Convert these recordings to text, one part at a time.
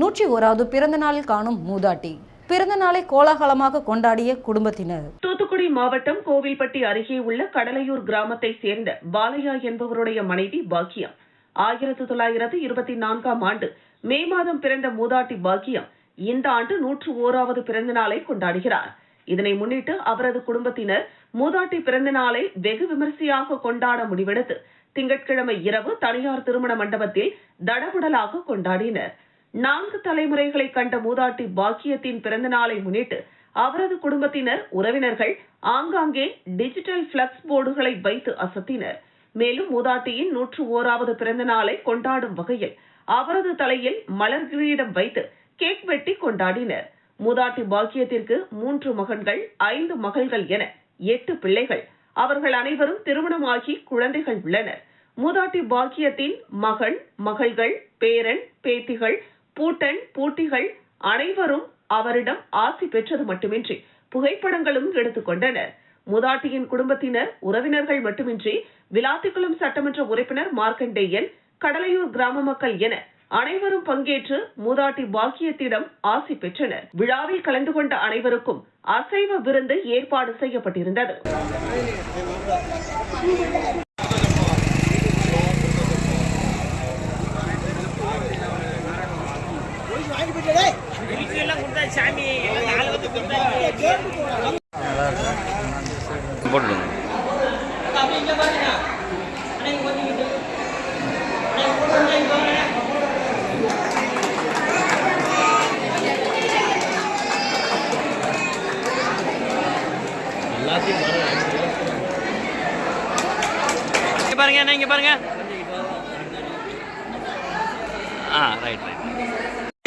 நூற்றி ஓராவது பிறந்த நாளில் காணும் மூதாட்டி. பிறந்த நாளை கோலாகலமாக கொண்டாடிய குடும்பத்தினர். தூத்துக்குடி மாவட்டம் கோவில்பட்டி அருகே உள்ள கடலையூர் கிராமத்தை சேர்ந்த பாலையா என்பவருடைய மனைவி பாக்கியம். ஆயிரத்து தொள்ளாயிரத்து இருபத்தி நான்காம் ஆண்டு மே மாதம் பிறந்த மூதாட்டி பாக்கியம் இந்த ஆண்டு நூற்று ஓராவது பிறந்த நாளை கொண்டாடுகிறார். இதனை முன்னிட்டு அவரது குடும்பத்தினர் மூதாட்டி பிறந்த நாளை வெகு விமரிசையாக கொண்டாட முடிவெடுத்து திங்கட்கிழமை இரவு தனியார் திருமண மண்டபத்தில் தடபுடலாக கொண்டாடினர். நான்கு தலைமுறைகளை கண்ட மூதாட்டி பாக்கியத்தின் பிறந்த நாளை முன்னிட்டு அவரது குடும்பத்தினர் உறவினர்கள் ஆங்காங்கே டிஜிட்டல் பிளக்ஸ் போர்டுகளை வைத்து அசத்தினர். மேலும் மூதாட்டியின் நூற்று ஓராவது பிறந்த நாளை கொண்டாடும் வகையில் அவரது தலையில் மலர் கிரீடம் வைத்து கேக் வெட்டி கொண்டாடினர். மூதாட்டி பாக்கியத்திற்கு மூன்று மகன்கள் ஐந்து மகள்கள் என எட்டு பிள்ளைகள். அவர்கள் அனைவரும் திருமணமாகி குழந்தைகள் உள்ளனர். மூதாட்டி பாக்கியத்தின் மகன் மகள்கள் பேரன் பேத்திகள் பூட்டன் பூட்டிகள் அனைவரும் அவரிடம் ஆசி பெற்றது மட்டுமின்றி புகைப்படங்களும் எடுத்துக்கொண்டனர் மூதாட்டியின் குடும்பத்தினர் உறவினர்கள் மட்டுமின்றி விளாத்திக்குளம் சட்டமன்ற உறுப்பினர் மார்க்கண்டேயன் கடலையூர் கிராம மக்கள் என அனைவரும் பங்கேற்று மூதாட்டி பாக்கியத்திடம் ஆசி பெற்றனர். விழாவில் கலந்து கொண்ட அனைவருக்கும் அசைவ விருந்து ஏற்பாடு செய்யப்பட்டிருந்தது. போட்டுடுங்க பாருங்க அண்ணா இங்க பாருங்க. ஆ ரைட் ரைட்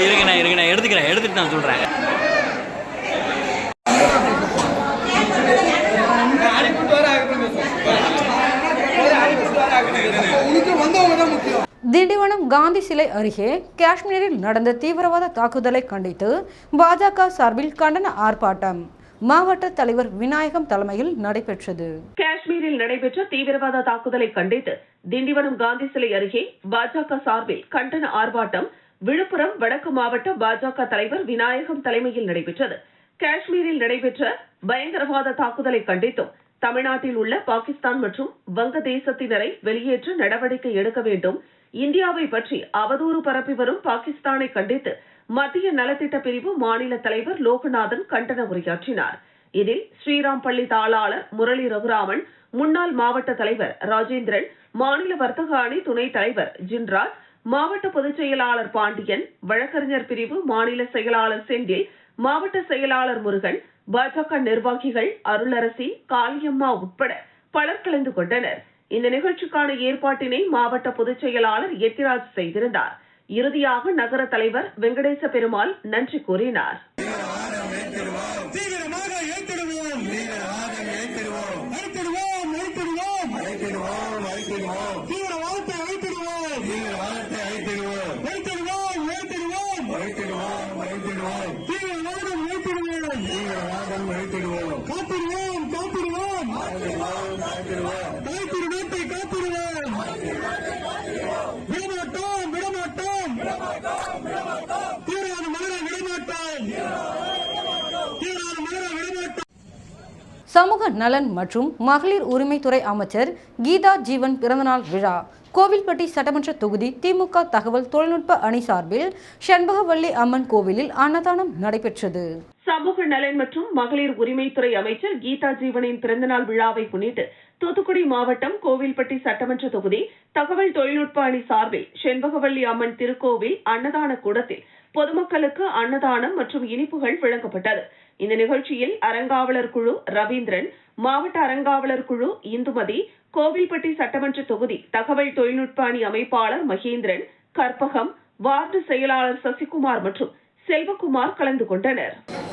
இருக்கண்ணா இருக்கண்ணா எடுத்துக்கிறேன் எடுத்துட்டு நான் சொல்றேன். காந்தி சிலை அருகே காஷ்மீரில் நடந்த தீவிரவாத தாக்குதலை கண்டித்து பாஜக சார்பில் கண்டன ஆர்ப்பாட்டம். மாவட்ட தலைவர் விநாயகம் தலைமையில் நடைபெற்றது. காஷ்மீரில் நடைபெற்ற தீவிரவாத தாக்குதலை கண்டித்து திண்டிவனம் காந்தி சிலை அருகே பாஜக சார்பில் கண்டன ஆர்ப்பாட்டம் விழுப்புரம் வடக்கு மாவட்ட பாஜக தலைவர் விநாயகம் தலைமையில் நடைபெற்றது. காஷ்மீரில் நடைபெற்ற பயங்கரவாத தாக்குதலை கண்டித்தும் தமிழ்நாட்டில் உள்ள பாகிஸ்தான் மற்றும் வங்கதேசத்தினரை வெளியேற்ற நடவடிக்கை எடுக்க வேண்டும் இந்தியாவை பற்றி அவதூறு பரப்பி வரும் பாகிஸ்தானை கண்டித்து மத்திய நலத்திட்ட பிரிவு மாநில தலைவர் லோகநாதன் கண்டன உரையாற்றினார். இதில் ஸ்ரீராம் பள்ளி தாளாளர் முரளி ரகுராமன் முன்னாள் மாவட்ட தலைவர் ராஜேந்திரன் மாநில வர்த்தக அணி துணைத் தலைவர் ஜின்ராஜ் மாவட்ட பொதுச் செயலாளர் பாண்டியன் வழக்கறிஞர் பிரிவு மாநில செயலாளர் செந்தில் மாவட்ட செயலாளர் முருகன் பாஜக நிர்வாகிகள் அருளரசி காளியம்மா உட்பட பலர் கலந்து கொண்டனர். இந்த நிகழ்ச்சிக்கான ஏற்பாட்டினை மாவட்ட பொதுச் செயலாளர் எத்திராஜ் செய்திருந்தார். இறுதியாக நகர தலைவர் வெங்கடேச பெருமாள் நன்றி கூறினார். தீவிரவாதத்தை அழைத்திடுவோம் தீவிரவாதத்தை அழைத்திடுவோம் அழைத்திடுவோம் அழைத்திடுவோம் அழைத்திடுவோம் அழைத்திடுவோம் தீவிரவாதம் அழைத்திடுவோம் தீவிரவாதம் அழைத்திடுவோம் காத்திடுவோம். காத்திடுவோம் காத்திடுவோம். நாட்டை காத்திடுவோம். விடமாட்டோம் விடமாட்டோம். தீவிரவாத மலரை விடமாட்டோம். தீவிரவாத மலரை விடமாட்டோம். சமூக நலன் மற்றும் மகளிர் உரிமைத்துறை அமைச்சர் கீதா ஜீவன் பிறந்தநாள் விழா கோவில்பட்டி சட்டமன்ற தொகுதி திமுக தகவல் தொழில்நுட்ப அணி சார்பில் செண்பகவல்லி அம்மன் கோவிலில் அன்னதானம் நடைபெற்றது. சமூக நலன் மற்றும் மகளிர் உரிமைத்துறை அமைச்சர் கீதா ஜீவனின் பிறந்தநாள் விழாவை முன்னிட்டு தூத்துக்குடி மாவட்டம் கோவில்பட்டி சட்டமன்ற தொகுதி தகவல் தொழில்நுட்ப அணி சார்பில் செண்பகவல்லி அம்மன் திருக்கோவில் அன்னதான கூடத்தில் பொதுமக்களுக்கு அன்னதானம் மற்றும் இனிப்புகள் வழங்கப்பட்டது. இந்த நிகழ்ச்சியில் அறங்காவலர் குழு ரவீந்திரன் மாவட்ட அறங்காவலர் குழு இந்துமதி கோவில்பட்டி சட்டமன்ற தொகுதி தகவல் தொழில்நுட்ப அணி அமைப்பாளர் மகேந்திரன் கற்பகம் வார்டு செயலாளர் சசிகுமார் மற்றும் செல்வகுமார் கலந்து கொண்டனர்.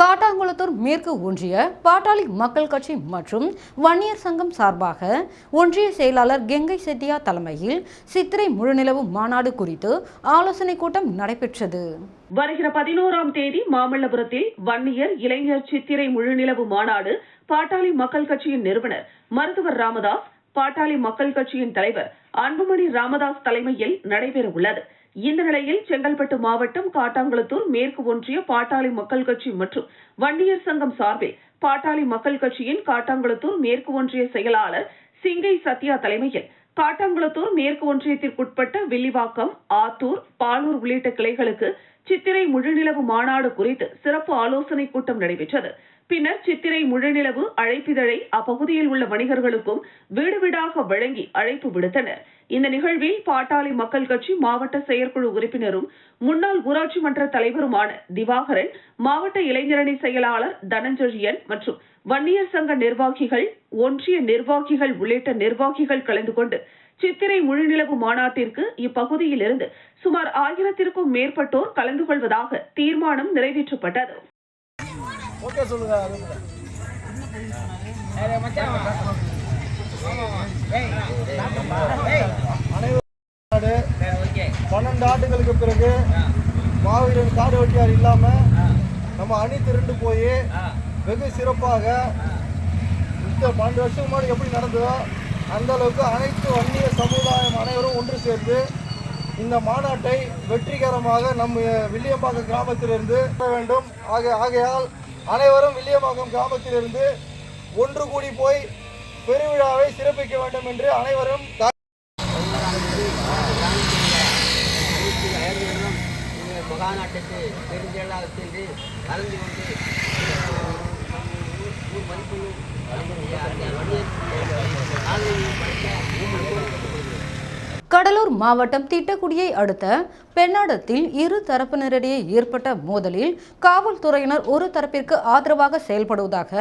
காட்டாங்குளத்தூர் மேற்கு ஒன்றிய பாட்டாளி மக்கள் கட்சி மற்றும் வன்னியர் சங்கம் சார்பாக ஒன்றிய செயலாளர் கெங்கை செட்டியா தலைமையில் சித்திரை முழுநிலவு மாநாடு குறித்து ஆலோசனை கூட்டம் நடைபெற்றது. வருகிற பதினோராம் தேதி மாமல்லபுரத்தில் வன்னியர் இளைஞர் சித்திரை முழுநிலவு மாநாடு பாட்டாளி மக்கள் கட்சியின் நிறுவனர் மருத்துவர் ராமதாஸ் பாட்டாளி மக்கள் கட்சியின் தலைவர் அன்புமணி ராமதாஸ் தலைமையில் நடைபெற உள்ளது இந்த நிலையில் செங்கல்பட்டு மாவட்டம் காட்டாங்குளத்தூர் மேற்கு ஒன்றிய பாட்டாளி மக்கள் கட்சி மற்றும் வன்னியர் சங்கம் சார்பில் பாட்டாளி மக்கள் கட்சியின் காட்டாங்குளத்தூர் மேற்கு ஒன்றிய செயலாளர் சிங்கை சத்யா தலைமையில் காட்டாங்குளத்தூர் மேற்கு ஒன்றியத்திற்குட்பட்ட வில்லிவாக்கம் ஆத்தூர் பாலூர் உள்ளிட்ட கிளைகளுக்கு சித்திரை முழுநிலவு மாநாடு குறித்து சிறப்பு ஆலோசனைக் கூட்டம் நடைபெற்றது. பின்னர் சித்திரை முழுநிலவு அழைப்பிதழை அப்பகுதியில் உள்ள வணிகர்களுக்கும் வீடு வீடாக வழங்கி அழைப்பு விடுத்தனர். இந்த நிகழ்வில் பாட்டாளி மக்கள் கட்சி மாவட்ட செயற்குழு உறுப்பினரும் முன்னாள் ஊராட்சி மன்ற தலைவருமான திவாகரன் மாவட்ட இளைஞரணி செயலாளர் தனஞ்செழியன் மற்றும் வன்னியர் சங்க நிர்வாகிகள் ஒன்றிய நிர்வாகிகள் உள்ளிட்ட நிர்வாகிகள் கலந்து கொண்டு சித்திரை முழுநிலவு மாநாட்டிற்கு இப்பகுதியில் இருந்து சுமார் ஆயிரத்திற்கும் மேற்பட்டோர் கலந்து கொள்வதாக தீர்மானம் நிறைவேற்றப்பட்டது. ஓகே சொல்லுங்க பன்னெண்டு ஆண்டுகளுக்கு பிறகு மாவீரன் காடு வெட்டியார் இல்லாம நம்ம அணி திரண்டு போய் வெகு சிறப்பாக இந்த பன்னெண்டு வருஷம் முன்னாடி எப்படி நடந்ததோ அந்த அளவுக்கு அனைத்து வன்னிய சமுதாயம் அனைவரும் ஒன்று சேர்ந்து இந்த மாநாட்டை வெற்றிகரமாக நம்ம வில்லியம்பாக்கம் கிராமத்திலிருந்து வேண்டும். ஆக ஆகையால் அனைவரும் வில்லியம்பாக்கம் கிராமத்திலிருந்து ஒன்று கூடி போய் பெருவிழாவை சிறப்பிக்க வேண்டும் என்று அனைவரும் மகாநாட்டுக்கு பெருந்திரளாக சென்று கலந்து கொண்டு கடலூர் மாவட்டம் திட்டக்குடியை அடுத்த பெண்ணாடத்தில் இரு தரப்பினரிடையே ஏற்பட்ட மோதலில் காவல்துறையினர் ஒரு தரப்பிற்கு ஆதரவாக செயல்படுவதாக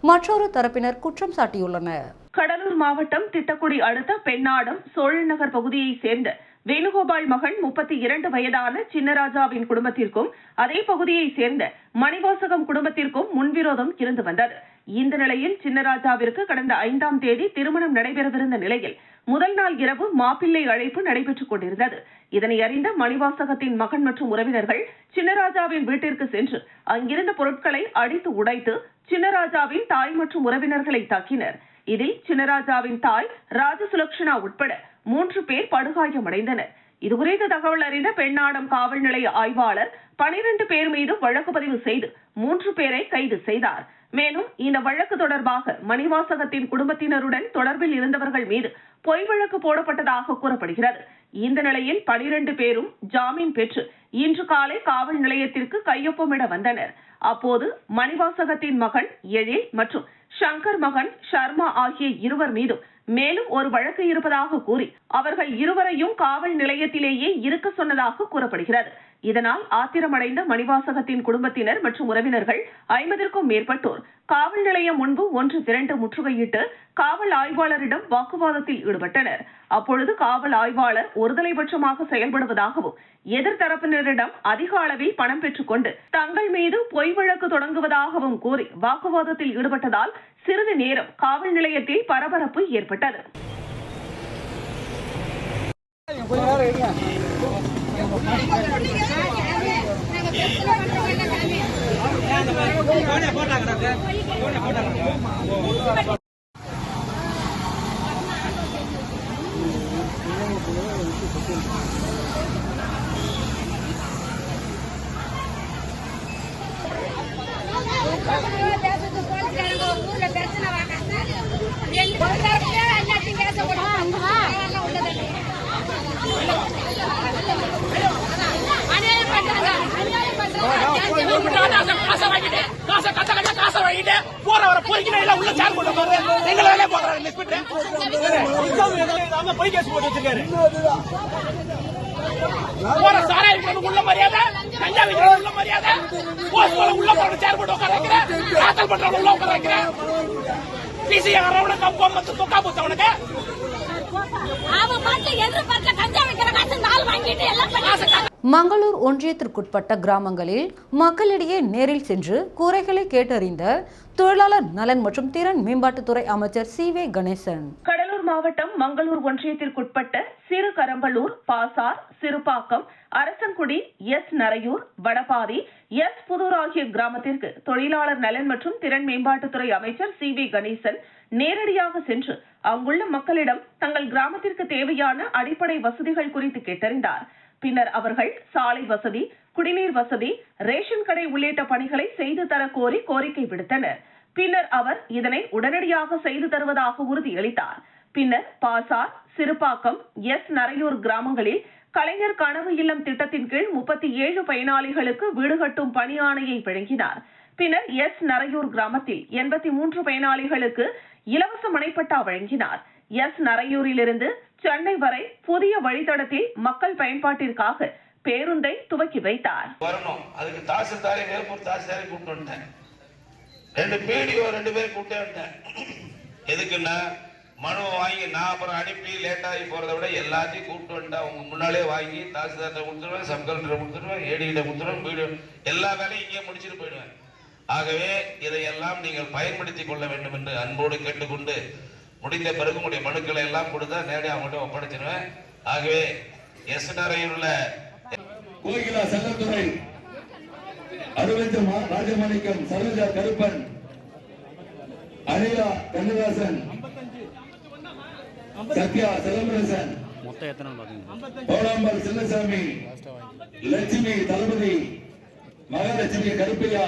மற்றொரு தரப்பினர் குற்றம் சாட்டியுள்ளனர். கடலூர் மாவட்டம் திட்டக்குடி அடுத்த பெண்ணாடம் சோழநகர் பகுதியைச் சேர்ந்த வேணுகோபால் மகன் முப்பத்தி இரண்டு வயதான சின்னராஜாவின் குடும்பத்திற்கும் அதே பகுதியைச் சேர்ந்த மணிவாசகம் குடும்பத்திற்கும் முன்விரோதம் இருந்து வந்தது. இந்த நிலையில் சின்னராஜாவிற்கு கடந்த ஐந்தாம் தேதி திருமணம் நடைபெறவிருந்த நிலையில் முதல் நாள் இரவு மாப்பிள்ளை அழைப்பு நடைபெற்றுக் கொண்டிருந்தது. இதனை அறிந்த மணிவாசகத்தின் மகன் மற்றும் உறவினர்கள் சின்னராஜாவின் வீட்டிற்கு சென்று அங்கிருந்த பொருட்களை அடித்து உடைத்து சின்னராஜாவின் தாய் மற்றும் உறவினர்களை தாக்கினர். இதில் சின்னராஜாவின் தாய் ராஜசுலக்ஷனா உட்பட மூன்று பேர் படுகாயமடைந்தனர். இதுகுறித்து தகவல் அறிந்த பெண்ணாடம் காவல் நிலைய ஆய்வாளர் பனிரெண்டு பேர் மீது வழக்கு பதிவு செய்து மூன்று பேரை கைது செய்தார். மேலும் இந்த வழக்கு தொடர்பாக மணிவாசகத்தின் குடும்பத்தினருடன் தொடர்பில் இருந்தவர்கள் மீது பொய் வழக்கு போடப்பட்டதாக கூறப்படுகிறது. இந்த நிலையில் பனிரெண்டு பேரும் ஜாமீன் பெற்று இன்று காலை காவல் நிலையத்திற்கு கையொப்பமிட வந்தனர். அப்போது மணிவாசகத்தின் மகன் எழில் மற்றும் சங்கர் மகன் சர்மா ஆகிய இருவர் மீதும் மேலும் ஒரு வழக்கு இருப்பதாக கூறி அவர்கள் இருவரையும் காவல் நிலையத்திலேயே இருக்க சொன்னதாக கூறப்படுகிறது. இதனால் ஆத்திரமடைந்த மணிவாசகத்தின் குடும்பத்தினர் மற்றும் உறவினர்கள் ஐம்பதற்கும் மேற்பட்டோர் காவல் நிலையம் முன்பு ஒன்று திரண்டு முற்றுகையிட்டு காவல் ஆய்வாளரிடம் வாக்குவாதத்தில் ஈடுபட்டனர். அப்பொழுது காவல் ஆய்வாளர் ஒருதலைபட்சமாக செயல்படுவதாகவும் எதிர்த்தரப்பினரிடம் அதிக அளவில் பணம் பெற்றுக்கொண்டு தங்கள் மீது பொய் வழக்கு தொடங்குவதாகவும் கூறி வாக்குவாதத்தில் ஈடுபட்டதால் சிறிது நேரம் காவல் நிலையத்தில் பரபரப்பு ஏற்பட்டது. போட்டாங்க போல கிழங்கு ஊர்ல பிரச்சனை வாங்க ரெண்டு தரப்புல எல்லாத்தையும் பேச விடுவாங்க உள்ளது அநியாயம் பண்றாங்க அநியாயம் பண்றாங்க காசை வாங்கிட்டு காசை கட்ட கட்ட காசை வாங்கிட்டு போற வர போய்க்கிட்டு எல்லாம் உள்ள சார் போட்டு பாரு எங்களை வேலையை போடுறாரு இன்ஸ்பெக்டர் போய் கேஸ் போட்டு வச்சிருக்காரு. போற சாராய விற்கிறது உள்ள மரியாதை கஞ்சா விற்கிறது உள்ள மரியாதை போஸ்ட் போல உள்ள போற சேர் போட்டு உட்கார வைக்கிறேன் காத்தல் பண்றவங்க உள்ள உட்கார வைக்கிறேன். பிசி யாரோட கப்பம் மத்து தொக்கா புத்தவனுக்கு அவன் பாட்டு எதிர்பார்க்கல கஞ்சா வைக்கிற காசு நாள் வாங்கிட்டு எல்லாம் பண்ணி மங்களூர் ஒன்றியத்திற்குட்பட்ட கிராமங்களில் மக்களிடையே நேரில் சென்று குறைகளை கேட்டறிந்த தொழிலாளர் நலன் மற்றும் திறன் மேம்பாட்டுத்துறை அமைச்சர் சி வே கணேசன். கடலூர் மாவட்டம் மங்களூர் ஒன்றியத்திற்குட்பட்ட சிறு கரம்பலூர் பாசார் சிறுபாக்கம் அரசன்குடி எஸ் நரையூர் வடபாதி எஸ் புதூர் ஆகிய கிராமத்திற்கு தொழிலாளர் நலன் மற்றும் திறன் மேம்பாட்டுத்துறை அமைச்சர் சி வி கணேசன் நேரடியாக சென்று அங்குள்ள மக்களிடம் தங்கள் கிராமத்திற்கு தேவையான அடிப்படை வசதிகள் குறித்து கேட்டறிந்தார். பின்னர் அவர்கள் சாலை வசதி குடிநீர் வசதி ரேஷன் கடை உள்ளிட்ட பணிகளை செய்து தர கோரி கோரிக்கை விடுத்தனர். பின்னர் அவர் இதனை உடனடியாக செய்து தருவதாக உறுதியளித்தார். பின்னர் பாசார் சிறுபாக்கம் எஸ். நரையூர் கிராமங்களில் கலைஞர் கனவு இல்லம் திட்டத்தின் கீழ் முப்பத்தி ஏழு பயனாளிகளுக்கு வீடு கட்டும் பணி ஆணையை வழங்கினார். பின்னர் எஸ். நரையூர் கிராமத்தில் எண்பத்தி மூன்று பயனாளிகளுக்கு இலவச மனைப்பட்டா வழங்கினார். எஸ். நரையூரிலிருந்து சென்னை வரை புதிய வழித்தடத்தில் மக்கள் பயன்பாட்டிற்காக பேருந்தை துவக்கி வைத்தார். வரணும். அதுக்கு தாசில்தாரை வேப்பூர் தாசில்தாரை கூப்பிட்டு வந்துட்டேன். ரெண்டு பிடிஓ ரெண்டு பேரும் கூப்பிட்டு வந்துட்டேன். எதுக்குன்னா மனுவை வாங்கி நான் அப்புறம் அனுப்பி லேட்டாகி போகிறத விட எல்லாத்தையும் கூப்பிட்டு வந்துட்டேன் அவங்க முன்னாலே வாங்கி தாசில்தார்கிட்ட கொடுத்துருவேன் சப் கலெக்டர் கொடுத்துருவேன் ஏடிகிட்ட கொடுத்துருவேன் பிடிஓ எல்லா வேலையும் இங்கே முடிச்சுட்டு போயிடுவேன். ஆகவே இதையெல்லாம் நீங்கள் பயன்படுத்திக் கொள்ள வேண்டும் என்று அன்போடு கேட்டுக்கொண்டு முடிந்த பிறகு உங்களுடைய மனுக்களை எல்லாம் கொடுத்தா நேரடி அவங்கள்ட்ட ஒப்படைச்சிருவேன். ஆகவே எஸ் உள்ள கோகிலா செல்லத்துறை அரவிந்த் மா- ராஜமாணிக்கம் சரோஜா கருப்பன் அனிலா கண்ணதாசன் சத்யா செல்லமரசன் மொத்தம் சின்னசாமி லட்சுமி தளபதி மகாலட்சுமி கருப்பையா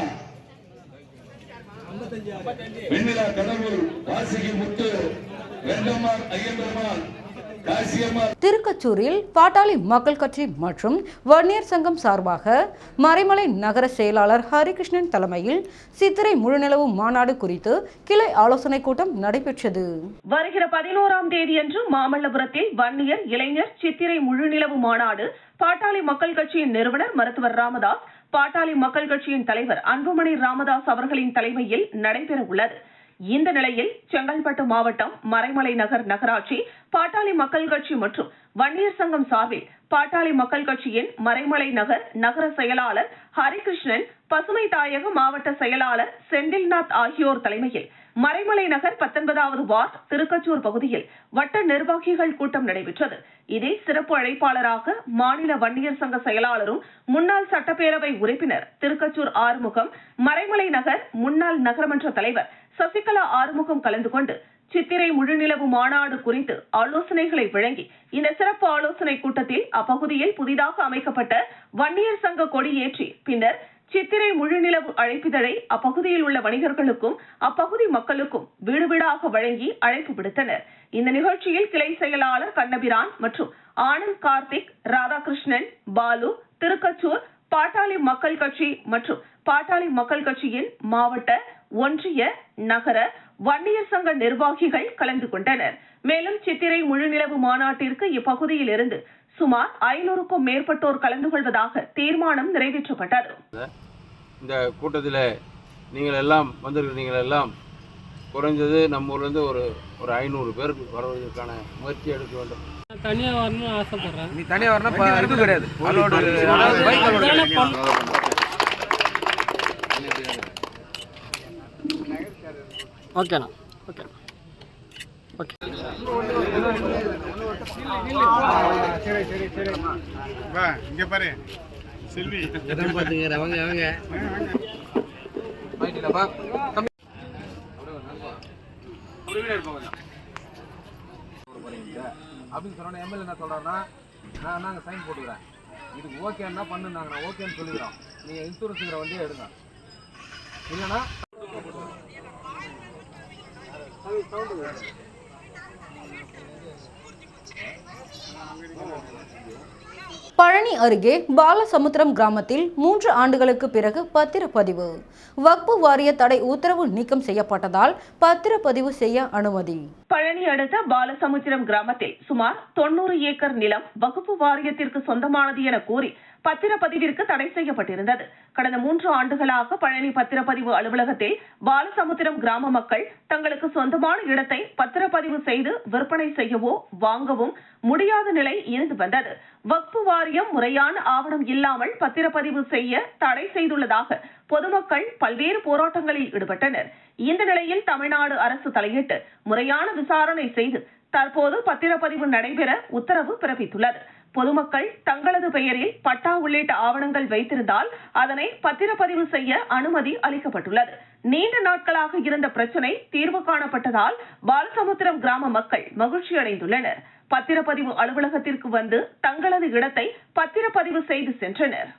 வெண்ணிலா கடவுள் வாசுகி முத்து வெங்கம்மாள் ஐயம்பெருமாள் திருக்கச்சூரில் பாட்டாளி மக்கள் கட்சி மற்றும் வன்னியர் சங்கம் சார்பாக மறைமலை நகர செயலாளர் ஹரிகிருஷ்ணன் தலைமையில் சித்திரை முழுநிலவு மாநாடு குறித்து கிளை ஆலோசனைக் கூட்டம் நடைபெற்றது. வருகிற பதினோராம் தேதியன்று மாமல்லபுரத்தில் வன்னியர் இளைஞர் சித்திரை முழுநிலவு மாநாடு பாட்டாளி மக்கள் கட்சியின் நிறுவனர் மருத்துவர் ராமதாஸ் பாட்டாளி மக்கள் கட்சியின் தலைவர் அன்புமணி ராமதாஸ் அவர்களின் தலைமையில் நடைபெற உள்ளது இந்த நிலையில் செங்கல்பட்டு மாவட்டம் மறைமலை நகர் நகராட்சி பாட்டாளி மக்கள் கட்சி மற்றும் வன்னியர் சங்கம் சார்பில் பாட்டாளி மக்கள் கட்சியின் மறைமலை நகர் நகர செயலாளர் ஹரிகிருஷ்ணன் பசுமை தாயக மாவட்ட செயலாளர் செந்தில்நாத் ஆகியோர் தலைமையில் மறைமலை நகர் பத்தொன்பதாவது வார்டு திருக்கச்சூர் பகுதியில் வட்ட நிர்வாகிகள் கூட்டம் நடைபெற்றது. இதில் சிறப்பு அழைப்பாளராக மாநில வன்னியர் சங்க செயலாளரும் முன்னாள் சட்டப்பேரவை உறுப்பினர் திருக்கச்சூர் ஆறுமுகம் மறைமலை நகர் முன்னாள் நகரமன்ற தலைவர் சசிகலா ஆறுமுகம் கலந்து கொண்டு சித்திரை முழுநிலவு மாநாடு குறித்து ஆலோசனைகளை வழங்கி இந்த சிறப்பு ஆலோசனை கூட்டத்தில் அப்பகுதியில் புதிதாக அமைக்கப்பட்ட வன்னியர் சங்க கொடியேற்றி பின்னர் சித்திரை முழுநிலவு அழைப்பிதழை அப்பகுதியில் உள்ள வணிகர்களுக்கும் அப்பகுதி மக்களுக்கும் வீடு வீடாக வழங்கி அழைப்பு விடுத்தனர். இந்த நிகழ்ச்சியில் கிளை செயலாளர் கண்ணபிரான் மற்றும் ஆனந்த் கார்த்திக் ராதாகிருஷ்ணன் பாலு திருக்கச்சூர் பாட்டாளி மக்கள் கட்சி மற்றும் பாட்டாளி மக்கள் கட்சியின் மாவட்ட ஒன்றிய நகர வன்னியர் சங்க நிர்வாகிகள் கலந்து கொண்டனர். மேலும் சித்திரை முழுநிலவு மாநாட்டிற்கு இப்பகுதியில் இருந்து சுமார் ஐநூறுக்கும் மேற்பட்டோர் கலந்து கொள்வதாக தீர்மானம் நிறைவேற்றப்பட்டது. இந்த கூட்டத்தில் நீங்கள் எல்லாம் வந்திருக்கிறீங்கள் எல்லாம் குறைஞ்சது நம்ம ஊர்லேருந்து ஒரு ஒரு ஐநூறு பேருக்கு வருவதற்கான முயற்சி எடுக்க வேண்டும். தனியா வரணும்னு ஆசைப்படுறேன். நீ தனியாக வரணும் இது கிடையாது. ஓகேண்ணா ஓகே அப்படின்னு சொன்னோன்னே எம்எல்ஏ என்ன சொல்கிறாருன்னா நான் நாங்கள் சைன் போட்டுக்கிறேன். இதுக்கு ஓகேன்னா பண்ணுனாங்க நான் ஓகேன்னு சொல்லிக்கிறோம். நீங்கள் இன்சூரன்ஸுங்கிற வண்டியை எடுங்க. இல்லைன்னா பழனி அருகே பாலசமுத்திரம் கிராமத்தில் மூன்று ஆண்டுகளுக்கு பிறகு பத்திரப்பதிவு. வக்பு வாரிய தடை உத்தரவு நீக்கம் செய்யப்பட்டதால் பத்திரப்பதிவு செய்ய அனுமதி. பழனி அடுத்த பாலசமுத்திரம் கிராமத்தில் சுமார் தொண்ணூறு ஏக்கர் நிலம் வகுப்பு வாரியத்திற்கு சொந்தமானது என கூறி பத்திரப்பதிவிற்கு தடை செய்யப்பட்டிருந்தது. கடந்த மூன்று ஆண்டுகளாக பழனி பத்திரப்பதிவு அலுவலகத்தில் பாலசமுத்திரம் கிராம மக்கள் தங்களுக்கு சொந்தமான இடத்தை பத்திரப்பதிவு செய்து விற்பனை செய்யவோ வாங்கவும் முடியாத நிலை இருந்து வந்தது. வக்பு வாரியம் முறையான ஆவணம் இல்லாமல் பத்திரப்பதிவு செய்ய தடை செய்துள்ளதாக பொதுமக்கள் பல்வேறு போராட்டங்களில் ஈடுபட்டனர். இந்த நிலையில் தமிழ்நாடு அரசு தலையிட்டு முறையான விசாரணை செய்து தற்போது பத்திரப்பதிவு நடைபெற உத்தரவு பிறப்பித்துள்ளது. பொதுமக்கள் தங்களது பெயரில் பட்டா உள்ளிட்ட ஆவணங்கள் வைத்திருந்தால் அதனை பத்திரப்பதிவு செய்ய அனுமதி அளிக்கப்பட்டுள்ளது. நீண்ட நாட்களாக இருந்த பிரச்சினை தீர்வு காணப்பட்டதால் பாலசமுத்திரம் கிராம மக்கள் மகிழ்ச்சி அடைந்துள்ளனர் பத்திரப்பதிவு அலுவலகத்திற்கு வந்து தங்களது இடத்தை பத்திரப்பதிவு செய்து சென்றனர்.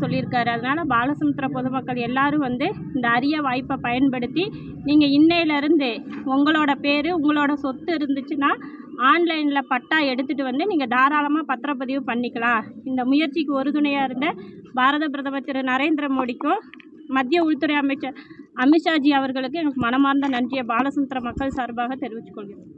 சொல்லியிருக்காரு. அதனால பாலசமுத்திர பொதுமக்கள் எல்லாரும் வந்து இந்த அரிய வாய்ப்பை பயன்படுத்தி நீங்கள் இன்னையிலேருந்து உங்களோட பேர் உங்களோட சொத்து இருந்துச்சுன்னா ஆன்லைனில் பட்டா எடுத்துகிட்டு வந்து நீங்கள் தாராளமாக பத்திரப்பதிவு பண்ணிக்கலாம். இந்த முயற்சிக்கு உறுதுணையாக இருந்த பாரத பிரதமர் திரு நரேந்திர மோடிக்கும் மத்திய உள்துறை அமைச்சர் அமித்ஷாஜி அவர்களுக்கு எனக்கு மனமார்ந்த நன்றியை பாலசுந்தர மக்கள் சார்பாக தெரிவித்துக் கொள்கிறேன்.